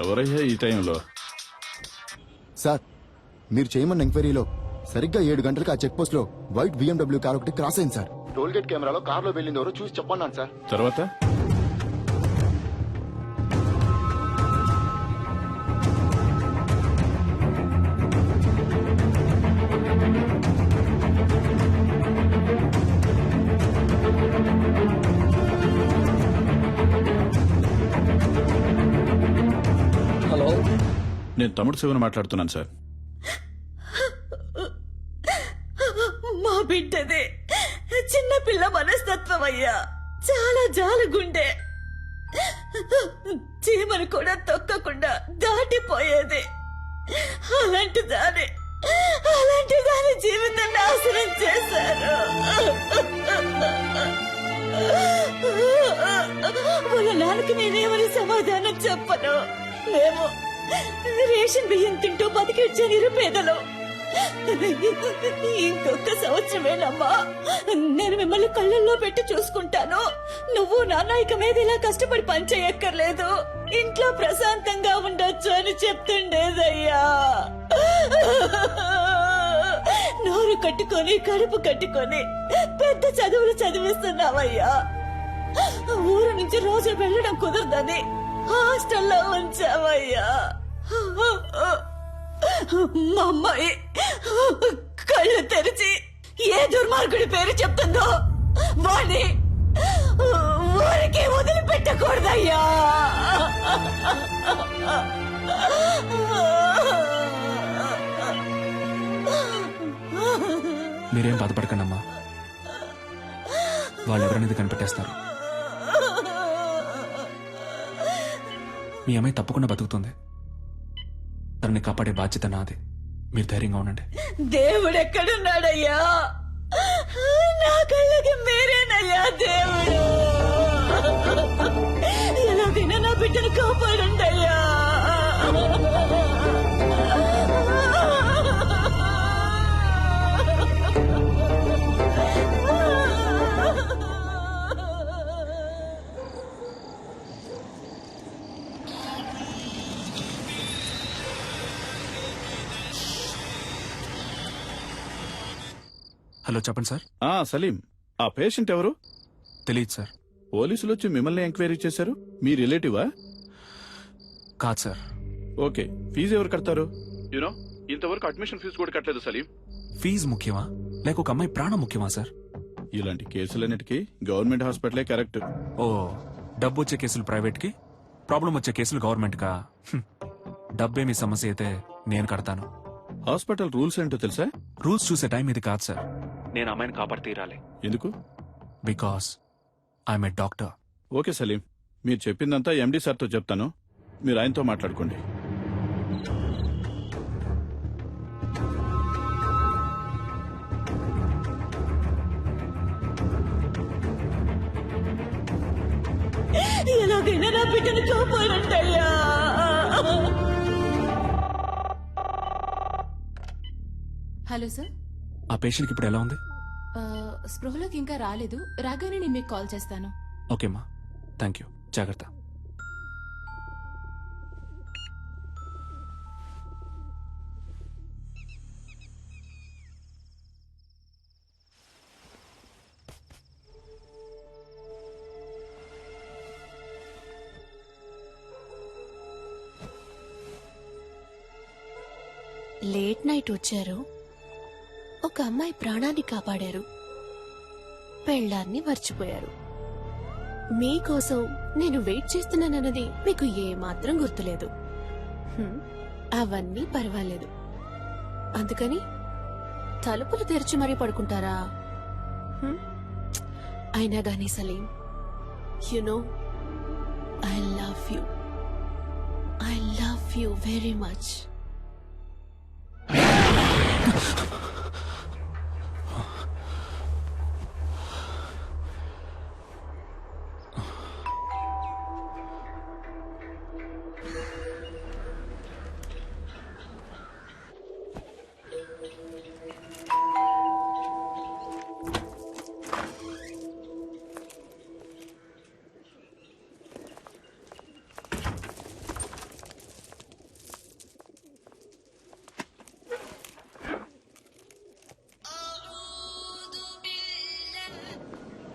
ఎవరయ్యా ఈ టైంలో? సార్ మీరు చేయమన్న ఎంక్వైరీలో సరిగ్గా ఏడు గంటలకు ఆ చెక్ పోస్ట్లో వైట్ బిఎండబ్ల్యూ కార్ ఒకటి క్రాస్ అయింది సార్. టోల్ గేట్ కెమెరాలో కార్లో వెళ్ళింది ఎవరో చూసి చెప్పన్నాను సార్. తర్వాత? నేను తమ్ముడు శివను మాట్లాడుతున్నాను సార్. మా బిడ్డదే చిన్న పిల్ల మనస్తత్వం అయ్యా. చాలా జాలుగుండే. చీమను కూడా తొక్కకుండా దాటిపోయేది. అలాంటి దాని అలాంటి దాని జీవితం నాశనం చేశారు. వాళ్ళ నాన్నకి నేనేమని సమాధానం చెప్పను? మేము రేషన్ బియ్యం తింటూ బతికిచ్చే నిరుపేదలు. ఇంకొక సంవత్సరమేనమ్మా నేను మిమ్మల్ని కళ్ళల్లో పెట్టి చూసుకుంటాను. నువ్వు నాన్న ఇక మీద ఇలా కష్టపడి పనిచేయక్కర్లేదు ఇంట్లో ప్రశాంతంగా ఉండొచ్చు అని చెప్తుండేదయ్యా. నోరు కట్టుకొని కడుపు కట్టుకొని పెద్ద చదువులు చదివిస్తున్నావయ్యా. ఊరు నుంచి రోజు వెళ్ళడం కుదరదని హాస్టల్లో ఉంచావయ్యా. మా అమ్మాయి కళ్ళు తెరిచి ఏ దుర్మార్గుడి పేరు చెప్తుందో వాణ్ణి ఊరికి వదిలిపెట్టకూడదయ్యా. మీరేం బాధపడకండి అమ్మా వాళ్ళు ఎవరనేది కనిపెట్టేస్తారు. మీ అమ్మాయి తప్పకుండా బతుకుతుంది. తనని కాపాడే బాధ్యత నాది. మీరు ధైర్యంగా ఉండండి. దేవుడు ఎక్కడున్నాడయ్యా నా కళ్ళకి మీరేనయ్యా దేవుడు? ఎలాగైనా నా బిడ్డను కాపాడండయ్యా. హలో చెప్పండి సార్. ఆ సలీం. ఆ పేషెంట్ ఎవరు? తెలియదు సార్. పోలీసులు వచ్చి మిమ్మల్ని ఎంక్వైరీ చేశారు? మీ రిలేటివా? కాదు సార్. ఓకే. ఫీజు ఎవరు కడతారు? యూనో ఇంతవరకు అడ్మిషన్ ఫీజు కూడా కట్టలేదు సలీం. ఫీజు ముఖ్యమా? లేక ఒక అమ్మాయి ప్రాణం ముఖ్యమా సార్? ఇలాంటి కేసులన్నిటికీ గవర్నమెంట్ హాస్పిటలే కరెక్ట్. ఓ డబ్బు వచ్చే కేసులు ప్రైవేట్కి ప్రాబ్లం వచ్చే కేసులు గవర్నమెంట్ కా హ్మ్. డబ్బేమి సమస్య అయితే నేను కడతాను. హాస్పిటల్ రూల్స్ ఏంటో తెలుసా? రూల్స్ చూసే టైం ఇది కాదు సార్. నేను అమ్మాయిని కాపాడి తీరాలి ఎందుకు? Because I'm a doctor. Okay Salim మీరు చెప్పిందంతా ఎండి సార్తో చెప్తాను. మీరు ఆయనతో మాట్లాడుకోండి. ఎలాగైనా నా బిడ్డను కాపాడండయ్యా హలో సార్. పేషెంట్కి ఇప్పుడు ఎలా ఉంది? ఆ, స్పృహలోకి ఇంకా రాలేదు. రాగానే నేను మీకు కాల్ చేస్తాను. ఓకేమ్మా థ్యాంక్ యూ జాగ్రత్త. లేట్ నైట్ వచ్చారు. ఒక అమ్మాయి ప్రాణాన్ని కాపాడారు. పెళ్ళాన్ని మర్చిపోయారు. మీకోసం నేను వెయిట్ చేస్తున్నానన్నది మీకు ఏమాత్రం గుర్తులేదు. అవన్నీ పర్వాలేదు. అందుకని తలుపులు తెరిచి మరీ పడుకుంటారా? అయినా గానీ Salim you know I love you I love you very much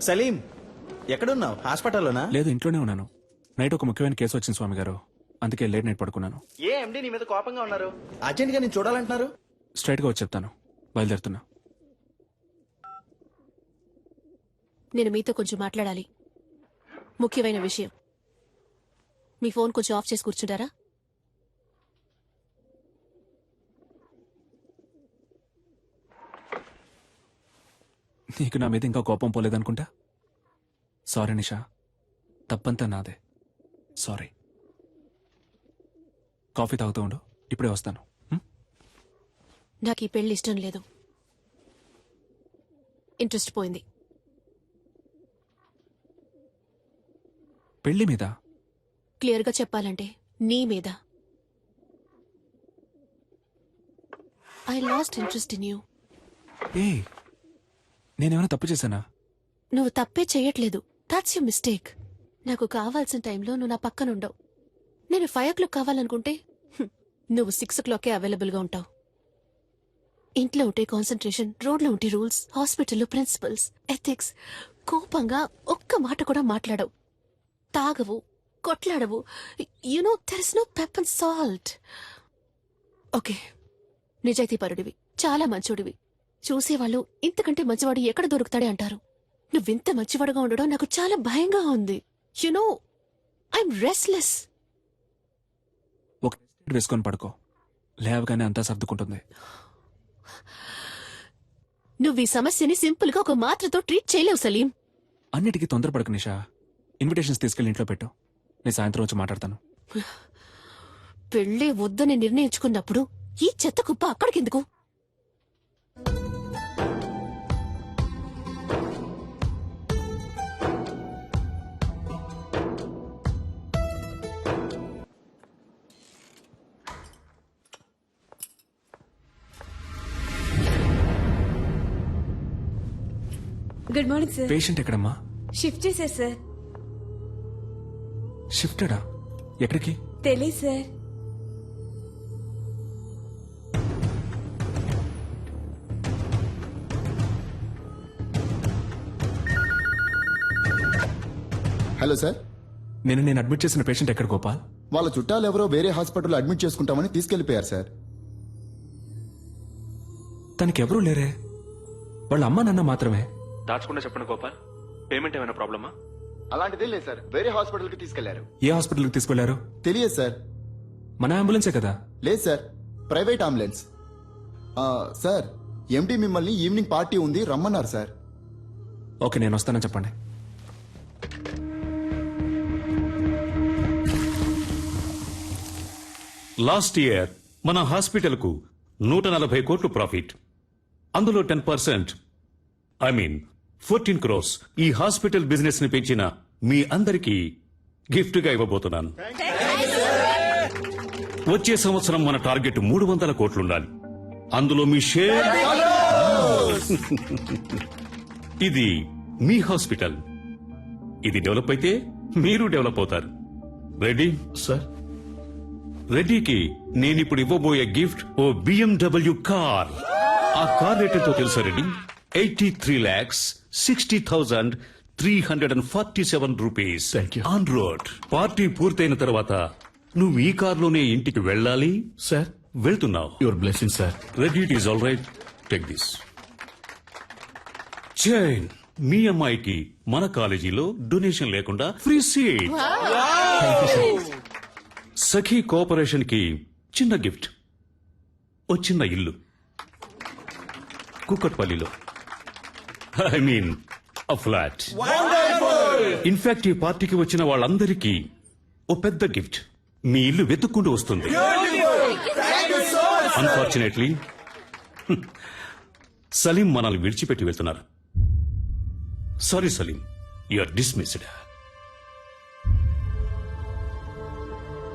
Salim ఎక్కడున్నావు? హాస్పిటల్లోనా? లేదు ఇంట్లోనే ఉన్నాను. నైట్ ఒక ముఖ్యమైన కేసు వచ్చింది స్వామి గారు అందుకే లేట్ నైట్ పడుకున్నాను. ఏ ఎండి నీ మీద కోపంగా ఉన్నారు? అర్జెంట్గా నేను చూడాలంటున్నారు? స్ట్రైట్గా వచ్చి చెప్తాను. బయలుదేరుతున్నా. నేను మీతో కొంచెం మాట్లాడాలి. ముఖ్యమైన విషయం. మీ ఫోన్ కొంచెం ఆఫ్ చేసి కూర్చుంటారా? నీకు నా మీద ఇంకా కోపం పోలేదనుకుంటా? సారీ నిషా. తప్పంతా నాదే. సారీ కాఫీ తాగుతూ ఉండు. ఇప్పుడే వస్తాను? నాకు ఈ పెళ్ళి ఇష్టం లేదు. ఇంట్రెస్ట్ పోయింది. పెళ్ళి మీద? క్లియర్గా చెప్పాలంటే నీ మీద. I lost interest in you ఏ నేనేమైనా తప్పు చేశానా? నువ్వు తప్పే చేయట్లేదు దాట్స్ యూ మిస్టేక్ నాకు కావాల్సిన టైంలో నువ్వు నా పక్కనుండవు నేను ఫైవ్ ఓ క్లాక్ కావాలనుకుంటే హ్మ్, నువ్వు సిక్స్ ఓ క్లాకే అవైలబుల్గా ఉంటావు. ఇంట్లో ఉంటే కాన్సన్ట్రేషన్ రోడ్లో ఉంటే రూల్స్ హాస్పిటల్లో ప్రిన్సిపల్స్ ఎథిక్స్ కోపంగా ఒక్క మాట కూడా మాట్లాడవు. తాగవు కొట్లాడవు. You know there is no pep and salt okay నిజాయితీ పరుడివి చాలా మంచోడివి. చూసేవాళ్ళు ఇంతకంటే మంచివాడు ఎక్కడ దొరుకుతాడే? అంటారు. నువ్వింత మంచివాడుగా ఉండడం నాకు చాలా భయంగా ఉంది. యునో ఐఎమ్ రెస్ట్లెస్ ఒక వేసుకొని పడుకో. లేవగానే అంతా సర్దుకుంటుంది. నువ్వు ఈ సమస్యని సింపుల్గా ఒక మాత్రతో ట్రీట్ చేయలేవు సలీం. అన్నిటికీ తొందరపడకు నిషా. ఇన్విటేషన్స్ తీసుకెళ్ళి ఇంట్లో పెట్టు. నేను సాయంత్రం వచ్చి మాట్లాడతాను. పెళ్ళే వద్దని నిర్ణయించుకున్నప్పుడు ఈ చెత్త కుప్ప అక్కడికెందుకు? గుడ్ మార్నింగ్ సార్ పేషెంట్ ఎక్కడమ్మా? షిఫ్ట్ చేశారు సార్ షిఫ్టెడా ఎక్కడికి? తెలియదు సార్ హలో సార్ నేను నేను అడ్మిట్ చేసిన పేషెంట్ ఎక్కడ గోపాల్? వాళ్ళ చుట్టాలు ఎవరో వేరే హాస్పిటల్లో అడ్మిట్ చేసుకుంటామని తీసుకెళ్ళిపోయారు సార్ తనకి ఎవరూ లేరే. వాళ్ళ అమ్మ నాన్న మాత్రమే. దాచకుండా చెప్పండి గోపాల్. పేమెంట్ ఏమైనా ప్రాబ్లమా? అలాంటిదే లేదు సార్. వేరే హాస్పిటల్కి తీసుకెళ్ళారు. ఏ హాస్పిటల్కి తీసుకెళ్ళారు? తెలియదు సార్. మన అంబులెన్సే కదా? లేదు సార్. Private ambulance. ఆ, సార్ ఎండి మిమ్మల్ని ఈవినింగ్ పార్టీ ఉంది రమ్మన్నారు సార్. ఓకే నేను వస్తానని చెప్పండి. లాస్ట్ ఇయర్ మన హాస్పిటల్కు నూట నలభై కోట్లు ప్రాఫిట్. అందులో ten percent I mean fourteen crores ఈ హాస్పిటల్ బిజినెస్ని పెంచిన మీ అందరికీ గిఫ్ట్గా ఇవ్వబోతున్నాను. వచ్చే సంవత్సరం మన టార్గెట్ మూడు వందల కోట్లుండాలి. అందులో మీ షేర్ ఇది మీ హాస్పిటల్. ఇది డెవలప్ అయితే మీరు డెవలప్ అవుతారు. Ready sir. రెడ్డికి నేనిప్పుడు ఇవ్వబోయే గిఫ్ట్ ఓ బిఎండబ్ల్యూ కార్. ఆ కార్ రేట్ ఎంతో తెలుసా Reddy? Eighty three lakhs sixty thousand three hundred and forty seven rupees Thank you. On road party పూర్తయిన తర్వాత నువ్వు ఈ కార్లోనే ఇంటికి వెళ్ళాలి? సార్ వెళ్తున్నావు. Your blessing sir ready it is all right take this chain మీ అమ్మాయికి మన కాలేజీలో డొనేషన్ లేకుండా ఫ్రీ సీట్. సఖీ కోఆపరేషన్కి చిన్న గిఫ్ట్. ఓ చిన్న ఇల్లు. కుక్కట్పల్లిలో. I mean flat in fact ఈ పార్టీకి వచ్చిన వాళ్ళందరికీ ఓ పెద్ద గిఫ్ట్. మీ ఇల్లు వెతుక్కుంటూ వస్తుంది. అన్ఫార్చునేట్లీ సలీం మనల్ని విడిచిపెట్టి వెళ్తున్నారు. Sorry Salim. You are dismissed